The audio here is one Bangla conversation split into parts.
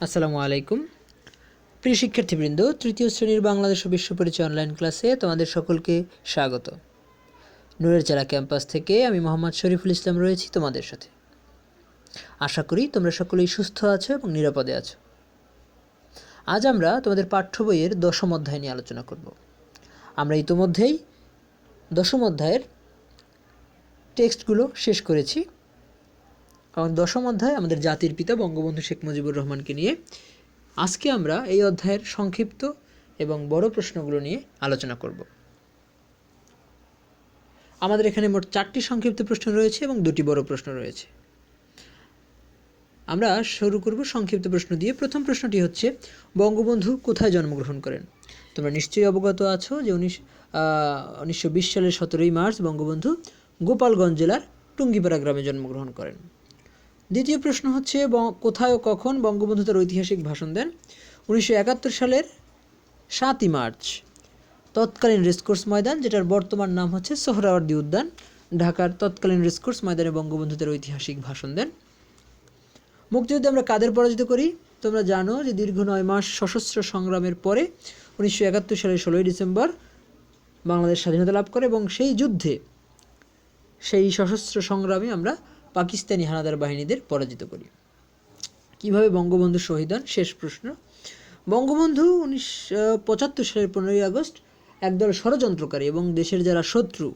আসসালামু আলাইকুম। প্রিয় শিক্ষার্থীবৃন্দ, তৃতীয় শ্রেণির বাংলাদেশ ও বিশ্ব পরিচয় অনলাইন ক্লাসে তোমাদের সকলকে স্বাগত। নূরের চারা ক্যাম্পাস থেকে আমি মোহাম্মদ শরীফুল ইসলাম রয়েছি তোমাদের সাথে। আশা করি তোমরা সকলেই সুস্থ আছো এবং নিরাপদে আছো। আজ আমরা তোমাদের পাঠ্য বইয়ের দশম অধ্যায় নিয়ে আলোচনা করব। আমরা ইতোমধ্যেই দশম অধ্যায়ের টেক্সটগুলো শেষ করেছি। এবং দশম অধ্যায় আমাদের জাতির পিতা বঙ্গবন্ধু শেখ মুজিবুর রহমানকে নিয়ে। আজকে আমরা এই অধ্যায়ের সংক্ষিপ্ত এবং বড় প্রশ্নগুলো নিয়ে আলোচনা করব। আমাদের এখানে মোট চারটি সংক্ষিপ্ত প্রশ্ন রয়েছে এবং দুটি বড় প্রশ্ন রয়েছে। আমরা শুরু করব সংক্ষিপ্ত প্রশ্ন দিয়ে। প্রথম প্রশ্নটি হচ্ছে, বঙ্গবন্ধু কোথায় জন্মগ্রহণ করেন? তোমরা নিশ্চয়ই অবগত আছো যে উনিশ উনিশশো সালের সতেরোই মার্চ বঙ্গবন্ধু গোপালগঞ্জ জেলার টুঙ্গিপাড়া গ্রামে জন্মগ্রহণ করেন। দ্বিতীয় প্রশ্ন হচ্ছে কোথায় ও কখন বঙ্গবন্ধু তার ঐতিহাসিক ভাষণ দেন? উনিশশো একাত্তর সালের সাতই মার্চ। তৎকালীন রেসকোর্স ময়দান, যেটার বর্তমান নাম হচ্ছে সোহরাওয়ার্দী উদ্যান। ঢাকার তৎকালীন রেসকোর্স ময়দানে বঙ্গবন্ধু তার ঐতিহাসিক ভাষণ দেন। মুক্তিযুদ্ধে আমরা কাদের পরাজিত করি? তোমরা জানো যে দীর্ঘ নয় মাস সশস্ত্র সংগ্রামের পরে উনিশশো একাত্তর সালের ষোলোই ডিসেম্বর বাংলাদেশ স্বাধীনতা লাভ করে এবং সেই যুদ্ধে সেই সশস্ত্র সংগ্রামে আমরা পাকিস্তানি হানাদার বাহিনীদের পরাজিত করি। কীভাবে বঙ্গবন্ধু শহীদ হন? শেষ প্রশ্ন। বঙ্গবন্ধু উনিশশো পঁচাত্তর সালের পনেরোই আগস্ট একদল ষড়যন্ত্রকারী এবং দেশের যারা শত্রু,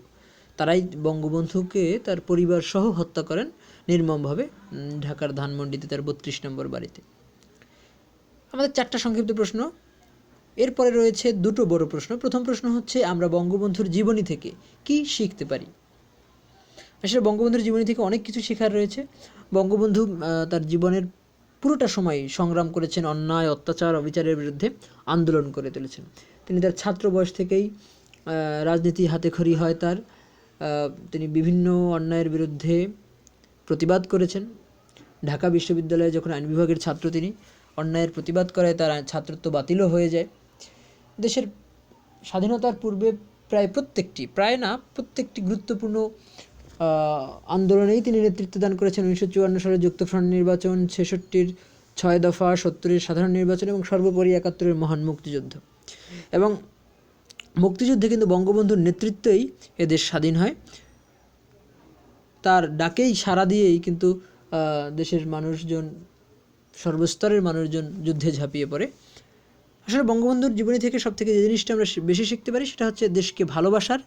তারাই বঙ্গবন্ধুকে তার পরিবার সহ হত্যা করেন নির্মমভাবে ঢাকার ধানমন্ডিতে তার বত্রিশ নম্বর বাড়িতে। আমাদের চারটা সংক্ষিপ্ত প্রশ্ন। এরপরে রয়েছে দুটো বড় প্রশ্ন। প্রথম প্রশ্ন হচ্ছে, আমরা বঙ্গবন্ধুর জীবনী থেকে কি শিখতে পারি? আসলে বঙ্গবন্ধুর জীবনী থেকে অনেক কিছু শেখার রয়েছে। বঙ্গবন্ধু তার জীবনের পুরোটা সময় সংগ্রাম করেছেন, অন্যায়, অত্যাচার, অবিচারের বিরুদ্ধে আন্দোলন করে তুলেছেন। তিনি তার ছাত্র বয়স থেকেই রাজনীতি হাতে খড়ি হয় তার। তিনি বিভিন্ন অন্যায়ের বিরুদ্ধে প্রতিবাদ করেছেন। ঢাকা বিশ্ববিদ্যালয়ে যখন আইন বিভাগের ছাত্র তিনি, অন্যায়ের প্রতিবাদ করায় তার ছাত্রত্ব বাতিলও হয়ে যায়। দেশের স্বাধীনতার পূর্বে প্রায় প্রত্যেকটি, প্রায় না, প্রত্যেকটি গুরুত্বপূর্ণ আন্দোলনেই তিনি নেতৃত্ব দান করেছেন। উনিশশো চুয়ান্ন সালে যুক্তফ্রন্ট নির্বাচন, ছেষট্টির ছয় দফা, সত্তরের সাধারণ নির্বাচন এবং সর্বোপরি একাত্তরের মহান মুক্তিযুদ্ধ। এবং মুক্তিযুদ্ধে কিন্তু বঙ্গবন্ধুর নেতৃত্বেই এদেশ স্বাধীন হয়। তার ডাকেই সাড়া দিয়েই কিন্তু দেশের মানুষজন, সর্বস্তরের মানুষজন যুদ্ধে ঝাঁপিয়ে পড়ে। আসলে বঙ্গবন্ধুর জীবনী থেকে সব থেকে যে জিনিসটা আমরা বেশি শিখতে পারি সেটা হচ্ছে দেশকে ভালোবাসার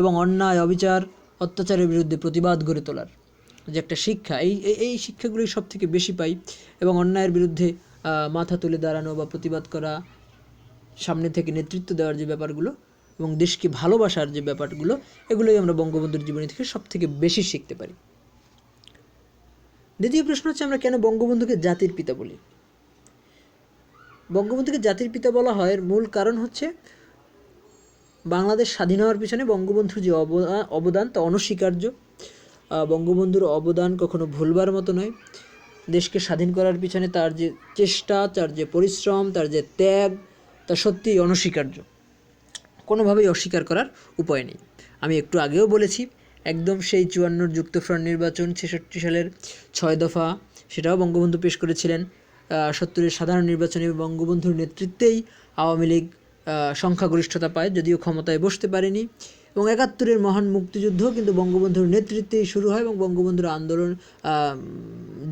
এবং অন্যায়, অবিচার অত্যাচারের বিরুদ্ধে প্রতিবাদ গড়ে তোলার যে একটা শিক্ষা, এই, এই- শিক্ষাগুলোই সব থেকে বেশি পাই এবং অন্যায়ের বিরুদ্ধে মাথা তুলে দাঁড়ানো বা প্রতিবাদ করা, সামনে থেকে নেতৃত্ব দেওয়ার যে ব্যাপারগুলো এবং দেশকে ভালোবাসার যে ব্যাপারগুলো, এগুলোই আমরা বঙ্গবন্ধুর জীবনী থেকে সব থেকে বেশি শিখতে পারি। দ্বিতীয় প্রশ্ন হচ্ছে, আমরা কেন বঙ্গবন্ধুকে জাতির পিতা বলি? বঙ্গবন্ধুকে জাতির পিতা বলা হয় এর মূল কারণ হচ্ছে বাংলাদেশ স্বাধীন হওয়ার পিছনে বঙ্গবন্ধুর যে অবদা- অবদান তা অনস্বীকার্য। বঙ্গবন্ধুর অবদান কখনো ভুলবার মতো নয়। দেশকে স্বাধীন করার পিছনে তার যে চেষ্টা, তার যে পরিশ্রম, তার যে ত্যাগ, তা সত্যিই অনস্বীকার্য। কোনোভাবেই অস্বীকার করার উপায় নেই। আমি একটু আগেও বলেছি, একদম সেই চুয়ান্নর যুক্তফ্রন্ট নির্বাচন ছেষট্টি সালের ছয় দফা, সেটাও বঙ্গবন্ধু পেশ করেছিলেন। সত্তরের সাধারণ নির্বাচনে বঙ্গবন্ধুর নেতৃত্বেই আওয়ামী লীগ সংখ্যাগরিষ্ঠতা পায়, যদিও ক্ষমতায় বসতে পারেনি। এবং একাত্তরের মহান মুক্তিযুদ্ধ কিন্তু বঙ্গবন্ধুর নেতৃত্বেই শুরু হয় এবং বঙ্গবন্ধুর আন্দোলন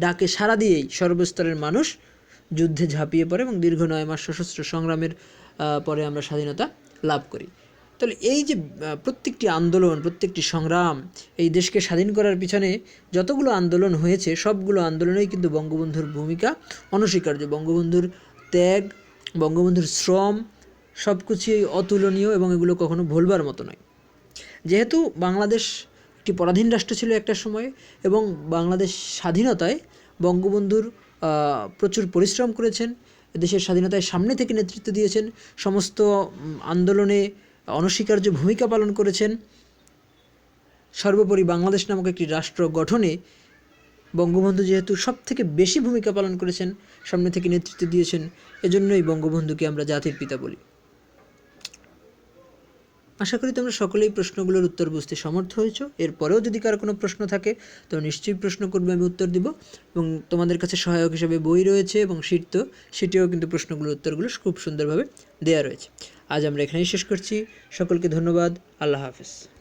ডাকে সাড়া দিয়েই সর্বস্তরের মানুষ যুদ্ধে ঝাঁপিয়ে পড়ে এবং দীর্ঘ নয় মাস সশস্ত্র সংগ্রামের পরে আমরা স্বাধীনতা লাভ করি। তাহলে এই যে প্রত্যেকটি আন্দোলন, প্রত্যেকটি সংগ্রাম এই দেশকে স্বাধীন করার পিছনে যতগুলো আন্দোলন হয়েছে, সবগুলো আন্দোলনেই কিন্তু বঙ্গবন্ধুর ভূমিকা অনস্বীকার্য। বঙ্গবন্ধুর ত্যাগ, বঙ্গবন্ধুর শ্রম সব কিছুই অতুলনীয় এবং এগুলো কখনো ভুলবার মতো নয়। যেহেতু বাংলাদেশ একটি পরাধীন রাষ্ট্র ছিল একটা সময় এবং বাংলাদেশ স্বাধীনতায় বঙ্গবন্ধুর প্রচুর পরিশ্রম করেছেন, দেশের স্বাধীনতায় সামনে থেকে নেতৃত্ব দিয়েছেন, সমস্ত আন্দোলনে অনস্বীকার্য ভূমিকা পালন করেছেন। সর্বোপরি বাংলাদেশ নামক একটি রাষ্ট্র গঠনে বঙ্গবন্ধু যেহেতু সব থেকে বেশি ভূমিকা পালন করেছেন, সামনে থেকে নেতৃত্ব দিয়েছেন, এজন্যই বঙ্গবন্ধুকে আমরা জাতির পিতা বলি। আশা করি তোমরা সকলেই প্রশ্নগুলোর উত্তর বুঝতে সমর্থ হয়েছো। এরপরেও যদি কারও কোনো প্রশ্ন থাকে, তো নিশ্চয়ই প্রশ্ন করবে আমি উত্তর দিব। এবং তোমাদের কাছে সহায়ক হিসেবে বই রয়েছে এবং শীট তো, সেটিও কিন্তু প্রশ্নগুলোর উত্তরগুলো খুব সুন্দরভাবে দেওয়া রয়েছে। আজ আমরা এখানেই শেষ করছি। সকলকে ধন্যবাদ। আল্লাহ হাফেজ।